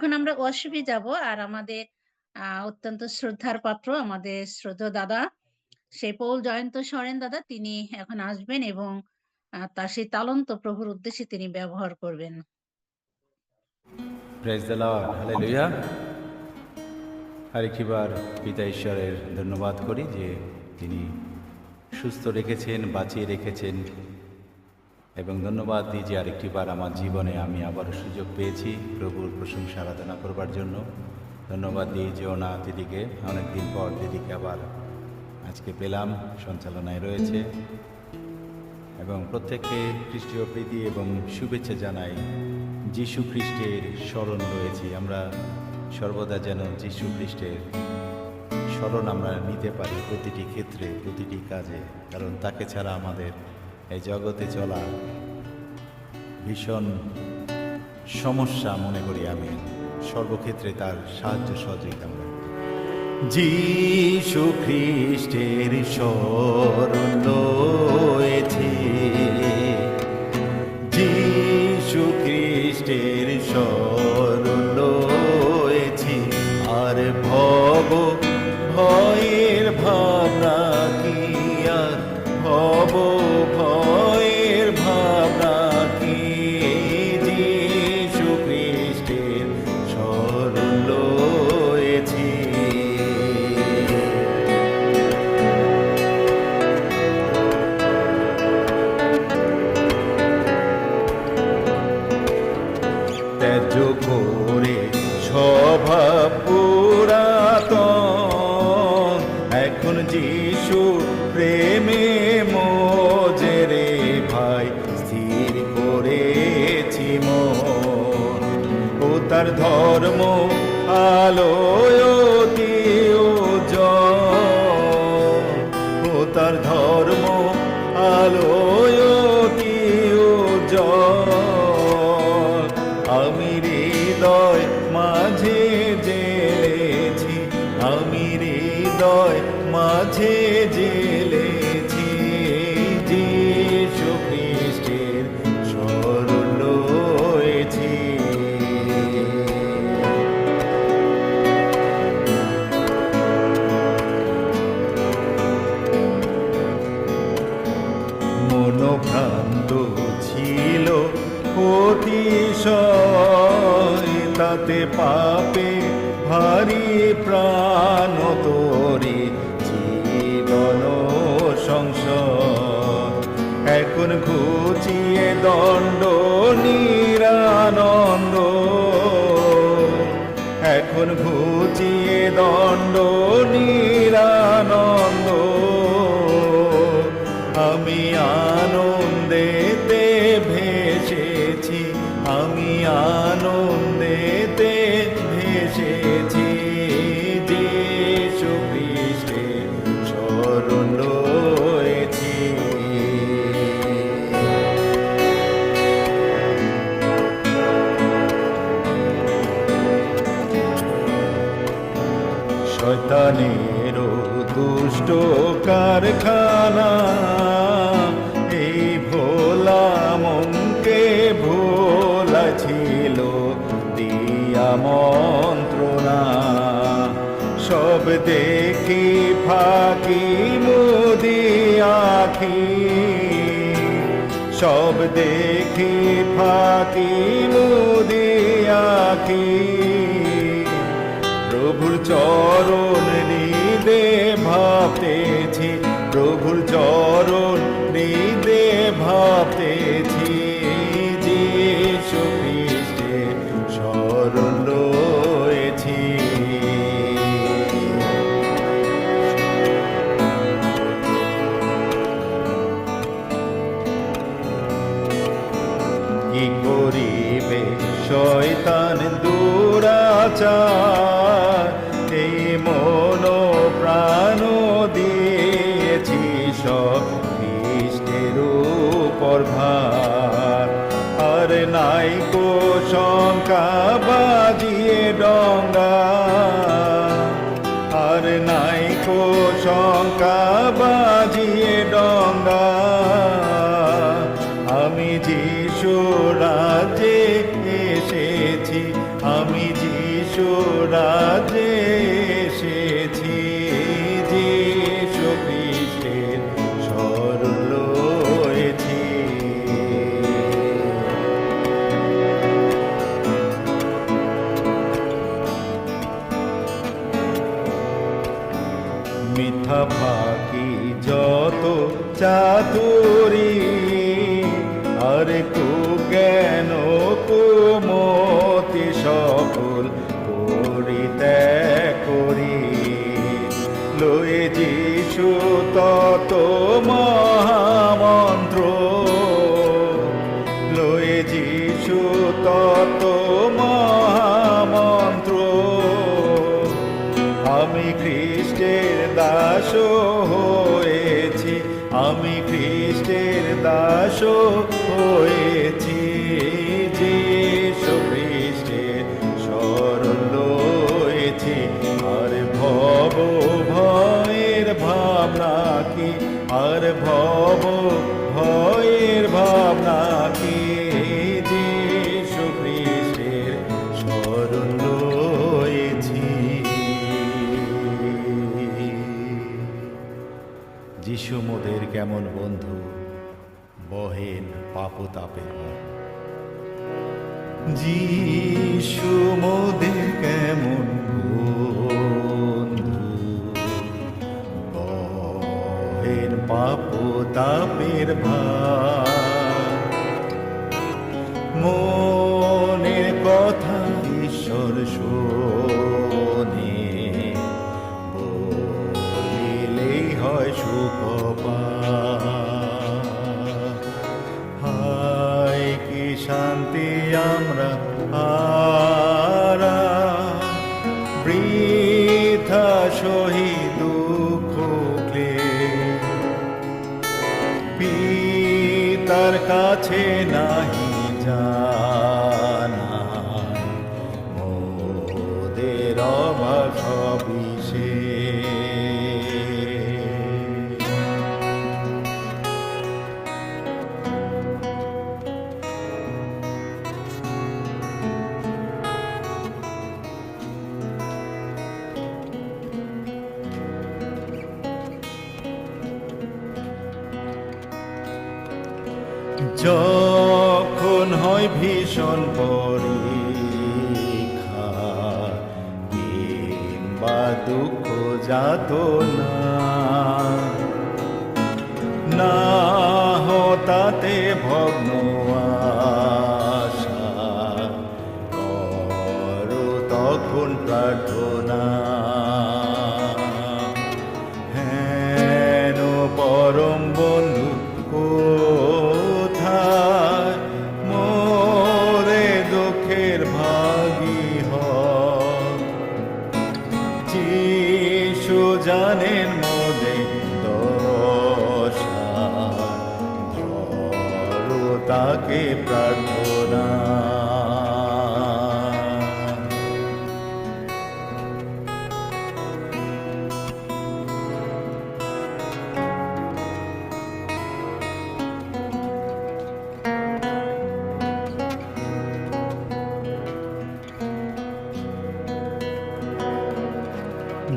এখন আমরা ওয়ার্শিপে যাব। আর আমাদের অত্যন্ত শ্রদ্ধার পাত্র আমাদের শ্রদ্ধেয় দাদা, সেই পৌল জয়ন্ত সরেন দাদা তিনি এখন আসবেন এবং তার সেই তালন্ত প্রভুর উদ্দেশ্যে তিনি ব্যবহার করবেন। প্রেজ দ্য লর্ড হালেলুয়া আরেকটিবার পিতা ঈশ্বরের ধন্যবাদ করি যে তিনি সুস্থ রেখেছেন বাঁচিয়ে রেখেছেন এবং ধন্যবাদ দিই যে আরেকটিবার আমার জীবনে আমি আবারও সুযোগ পেয়েছি প্রভুর প্রশংসা আরাধনা করবার জন্য। ধন্যবাদ দিই যে ওনা দিদিকে, অনেকদিন পর দিদিকে আবার আজকে পেলাম, সঞ্চালনায় রয়েছে। এবং প্রত্যেককে খ্রিস্টীয় প্রীতি এবং শুভেচ্ছা জানাই, যিশু খ্রিস্টের স্মরণ রয়েছে। আমরা সর্বদা যেন যিশু খ্রিস্টের স্মরণ আমরা নিতে পারি প্রতিটি ক্ষেত্রে, প্রতিটি কাজে, কারণ তাকে ছাড়া আমাদের এই জগতে চলা ভীষণ সমস্যা মনে করি আমি। সর্বক্ষেত্রে তার সাহায্য সহযোগিতা আমরা যিশু খ্রিস্টের স্মরণ রয়েছে। যিশু খ্রিস্টের স্মরণ রয়েছে। আর ভব তার ধর্ম আলোয় তার ধর্ম আলোয় আমি হৃদয় মাঝে জেলেছি আমি হৃদয় মাঝে এখন ঘুচিয়ে দণ্ড নিরানন্দ। এখন ঘুচিয়ে দণ্ড নিরানন্দ। আমি আনন্দেতে ভেসেছি আমি আনন্দেতে শয়তানেরও দুষ্ট কারখানা। এই ভোলা মনকে ভোলা ছিল দিয়া মন্ত্রণা। সব দেখি ফাঁকি মুদি আখি। সব দেখি ফাঁকি মুদি আখি। প্রভুর চরণ হৃদে ভাবতেছি, প্রভুর চরণ নিদে ভাবতেছি যিশু খ্রিস্টে স্মরণ রয়েছি। কি করিবে, শয়তান দুরাচার? ডঙ্গা চাতুরি আরে কুজ্ঞান কুমতি সকল পরিত্যাগ করি। লয়ে যিশু তত মহামন্ত্র। লয়ে যিশু তত দাস হয়েছি যিশু খ্রিস্টের শরণ লয়েছি। আর ভব ভয়ের ভাবনা কি? আর ভব ভয়ের ভাবনা কি? যিশু খ্রিস্টের শরণ লয়েছি। যিশু মোদের কেমন বন্ধু। বহেন পাপতাপের যিশু মোদের কেমন বন্ধু? বহেন পাপতাপের ভার। মনের কথা ঈশ্বর শোনে। কাছে নাহি যখন হয় ভীষণ পরীক্ষা কিংবা দুঃখ যাত না না হতাতে ভগ্ন আশা তখন প্রার্থনা। জানেন মোদে দশা। ধরো তাকে প্রার্থনা।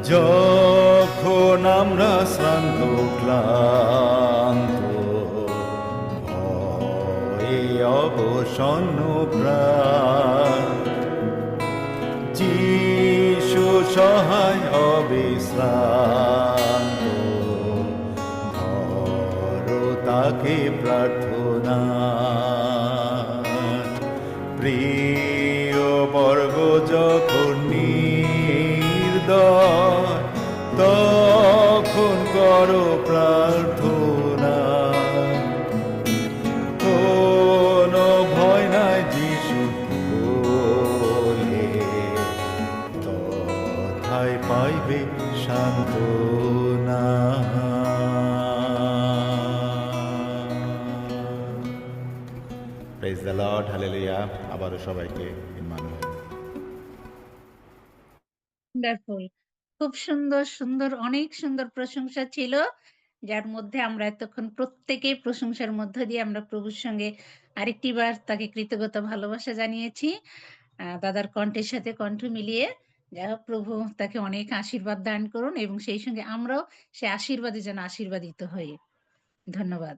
যখন আমরা শ্রান্ত, ক্লান্ত। ভয়ে অবসন্ন প্রাণ। যিশু সহায় অবিশ্রান্ত। ধরো তাকে প্রার্থনা। প্রিয় বর্গ যখন করো প্রার্থনা। কোনো ভয় নাই যিশু বলে। তথায় পাইবে সান্ত্বনা। প্রেজ দ্য লর্ড হালেলুয়া আবারও সবাইকে ওয়ান্ডারফুল খুব সুন্দর সুন্দর, অনেক সুন্দর প্রশংসা ছিল, যার মধ্যে আমরা এতক্ষণ প্রত্যেকে প্রশংসার মধ্য দিয়ে আমরা প্রভুর সঙ্গে আরেকটি বার তাকে কৃতজ্ঞতা, ভালোবাসা জানিয়েছি দাদার কণ্ঠের সাথে কণ্ঠ মিলিয়ে যাই হোক, প্রভু তাকে অনেক আশীর্বাদ দান করুন এবং সেই সঙ্গে আমরাও সে আশীর্বাদে যেন আশীর্বাদিত হই। ধন্যবাদ।